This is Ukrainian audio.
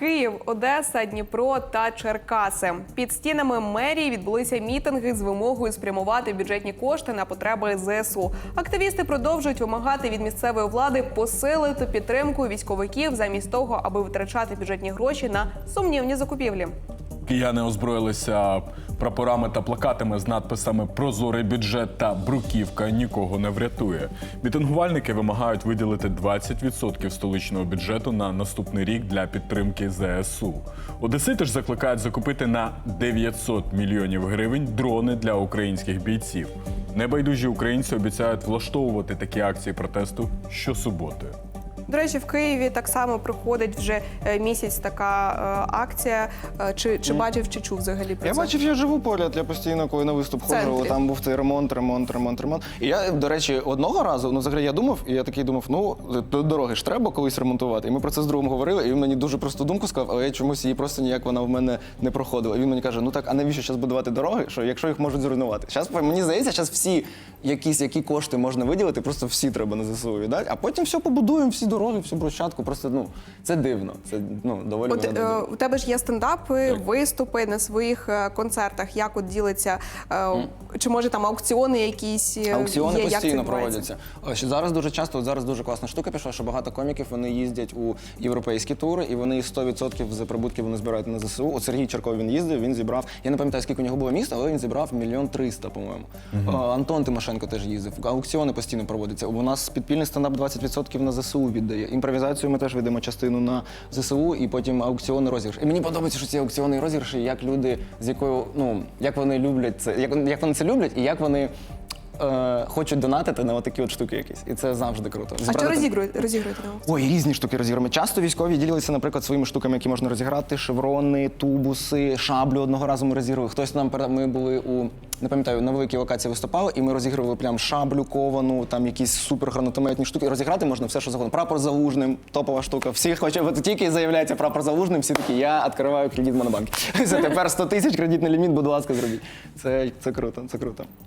Київ, Одеса, Дніпро та Черкаси під стінами мерії відбулися мітинги з вимогою спрямувати бюджетні кошти на потреби ЗСУ. Активісти продовжують вимагати від місцевої влади посилити підтримку військовиків замість того, аби витрачати бюджетні гроші на сумнівні закупівлі. Кияни озброїлися прапорами та плакатами з надписами Прозорий бюджет та бруківка нікого не врятує. Мітингувальники вимагають виділити 20% столичного бюджету на наступний рік для підтримки ЗСУ. Одесити ж закликають закупити на 900 мільйонів гривень дрони для українських бійців. Небайдужі українці обіцяють влаштовувати такі акції протесту щосуботи. До речі, в Києві так само проходить вже е, місяць така е, акція. Е, Чи, чи бачив, чи чув взагалі про Я це? бачив, я живу поряд, я постійно, коли на виступ ходжу, там був цей ремонт, ремонт, ремонт, ремонт. І я, до речі, одного разу, ну взагалі я думав, і я такий думав, ну до дороги ж треба колись ремонтувати. І ми про це з другом говорили, і він мені дуже просту думку сказав, але я чомусь її просто ніяк вона в мене не проходила. І він мені каже: ну так, а навіщо зараз будувати дороги, що якщо їх можуть зруйнувати? Зараз мені здається, зараз всі якісь які кошти можна виділити, просто всі треба на ЗСУ віддати, а потім все побудуємо, всі дороги, всю брусчатку. Просто ну це дивно. Це ну доволі От е, у тебе ж є стендапи, виступи на своїх е, концертах. Як от ділиться? Е, Чи може там аукціони якісь е, Аукціони є? Постійно відбувається? проводяться. О, ще Зараз дуже часто, от зараз дуже класна штука пішла, що багато коміків вони їздять у європейські тури, і вони 100% за прибутки вони збирають на ЗСУ. От Сергій Черков він їздив, він зібрав. Я не пам'ятаю, скільки у нього було міст, але він зібрав мільйон триста, по-моєму. О, Антон Тимошенко теж їздив. Аукціони постійно проводяться. У нас підпільний стендап 20% на ЗСУ віддає. Імпровізацію ми теж ведемо частину на ЗСУ, і потім аукціони розіграш. І мені подобається, що ці аукціони і розіграші, як люди з якою, ну як вони люблять це, як, як вони це люблять, і як вони. Е, хочуть донатити на отакі от штуки якісь, і це завжди круто. А що Зібрати- розігруєте? Ой, різні штуки розіграємо. Часто військові ділилися, наприклад, своїми штуками, які можна розіграти: шеврони, тубуси, шаблю. Одного разу ми розігрували. Хтось нам ми були у не пам'ятаю, на великій локації виступали, і ми розігрували прям шаблю ковану, там якісь супер гранатометні штуки. Розіграти можна все, що завгодно. Прапор залужним, топова штука. Всі хочуть, от тільки заявляється прапор залужним, всі такі, я відкриваю кредит в монобанк. Це тепер 100 тисяч кредитний ліміт, будь ласка, зробіть. Це, це круто, це круто.